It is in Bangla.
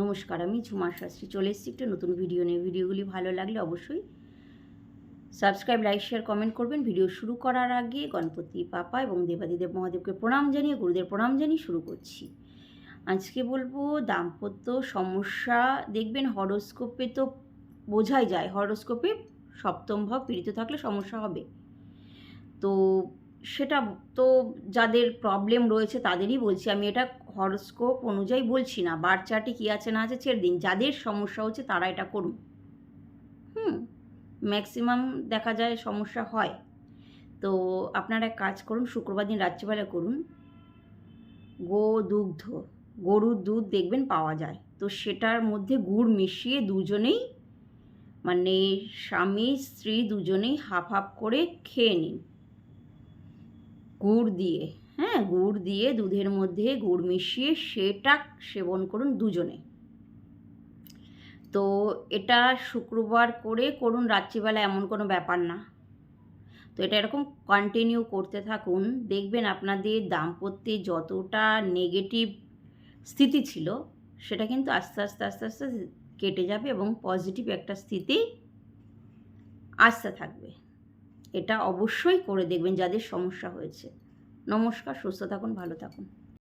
নমস্কার, আমি ঝুমা শাস্ত্রী। চলে এসেছি একটা নতুন ভিডিও নিয়ে। ভিডিওগুলি ভালো লাগলে অবশ্যই সাবস্ক্রাইব লাইক শেয়ার কমেন্ট করবেন। ভিডিও শুরু করার আগে গণপতি পাপা এবং দেবাদিদেব মহাদেবকে প্রণাম জানিয়ে গুরুদের প্রণাম জানিয়ে শুরু করছি। আজকে বলব, দাম্পত্য সমস্যা দেখবেন হরোস্কোপে তো বোঝাই যায়। হরোস্কোপে সপ্তম ভাব পীড়িত থাকলে সমস্যা হবে। তো সেটা তো যাদের প্রবলেম রয়েছে তাদেরই বলছি। আমি এটা হরস্কোপ অনুযায়ী বলছি না। বার চার্টে কী আছে না আছে ছেড়ে দিন। যাদের সমস্যা হচ্ছে তারা এটা করুন। হুম ম্যাক্সিমাম দেখা যায় সমস্যা হয়। তো আপনারা এক কাজ করুন, শুক্রবার দিন রাত্রিবেলা করুন। গো দুগ্ধ, গরুর দুধ দেখবেন পাওয়া যায়। তো সেটার মধ্যে গুড় মিশিয়ে দুজনেই মানে স্বামী, স্ত্রী দুজনেই হাফ হাফ করে খেয়ে নিন। গুড় দিয়ে হ্যাঁ গুড় দিয়ে দুধের মধ্যে গুড় মিশিয়ে সেটা সেবন করুন দুজনে। তো এটা শুক্রবার করে করুন, রাত্রিবেলা এমন কোনো ব্যাপার না। তো এটা এরকম কন্টিনিউ করতে থাকুন। দেখবেন আপনাদের দাম্পত্যে যতটা নেগেটিভ স্থিতি ছিল, সেটা কিন্তু আস্তে আস্তে আস্তে আস্তে কেটে যাবে এবং পজিটিভ একটা স্থিতি আসতে থাকবে। এটা অবশ্যই করে দেখবেন যাদের সমস্যা হয়েছে। নমস্কার সুস্থ থাকুন ভালো থাকুন।